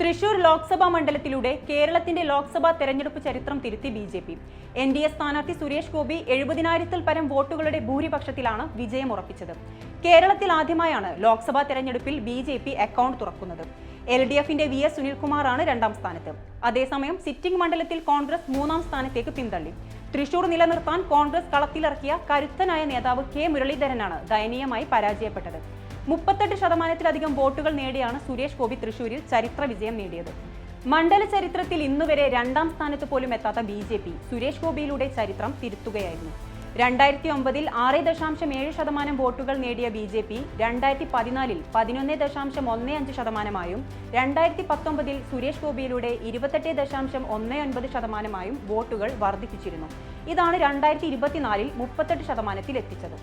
തൃശൂർ ലോക്സഭാ മണ്ഡലത്തിലൂടെ കേരളത്തിന്റെ ലോക്സഭാ തെരഞ്ഞെടുപ്പ് ചരിത്രം തിരുത്തി B J P. N D A സ്ഥാനാർത്ഥി സുരേഷ് ഗോപി എഴുപതിനായിരത്തിൽ പരം വോട്ടുകളുടെ ഭൂരിപക്ഷത്തിലാണ് വിജയം ഉറപ്പിച്ചത്. കേരളത്തിൽ ആദ്യമായാണ് ലോക്സഭാ തെരഞ്ഞെടുപ്പിൽ ബി ജെ പി അക്കൗണ്ട് തുറക്കുന്നത്. എൽ ഡി എഫിന്റെ വി എസ് സുനിൽകുമാറാണ് രണ്ടാം സ്ഥാനത്ത്. അതേസമയം സിറ്റിംഗ് മണ്ഡലത്തിൽ കോൺഗ്രസ് മൂന്നാം സ്ഥാനത്തേക്ക് പിന്തള്ളി. തൃശൂർ നിലനിർത്താൻ കോൺഗ്രസ് കളത്തിലിറക്കിയ കരുത്തനായ നേതാവ് കെ മുരളീധരനാണ് ദയനീയമായി പരാജയപ്പെട്ടത്. മുപ്പത്തെട്ട് ശതമാനത്തിലധികം വോട്ടുകൾ നേടിയാണ് സുരേഷ് ഗോപി തൃശൂരിൽ ചരിത്ര വിജയം നേടിയത്. മണ്ഡല ചരിത്രത്തിൽ ഇന്നുവരെ രണ്ടാം സ്ഥാനത്ത് പോലും എത്താത്ത ബി ജെ പി സുരേഷ് ഗോപിയിലൂടെ ചരിത്രം തിരുത്തുകയായിരുന്നു. രണ്ടായിരത്തി ഒമ്പതിൽ ആറ് ദശാംശം ഏഴ് ശതമാനം വോട്ടുകൾ നേടിയ ബി ജെ പി രണ്ടായിരത്തി പതിനാലിൽ പതിനൊന്ന് ദശാംശം ഒന്ന് അഞ്ച് ശതമാനമായും രണ്ടായിരത്തി പത്തൊമ്പതിൽ സുരേഷ് ഗോപിയിലൂടെ ഇരുപത്തെട്ട് ദശാംശം ഒന്ന് ഒൻപത് ശതമാനമായും വോട്ടുകൾ വർദ്ധിപ്പിച്ചിരുന്നു. ഇതാണ് രണ്ടായിരത്തി ഇരുപത്തിനാലിൽ മുപ്പത്തെട്ട് ശതമാനത്തിൽ എത്തിച്ചത്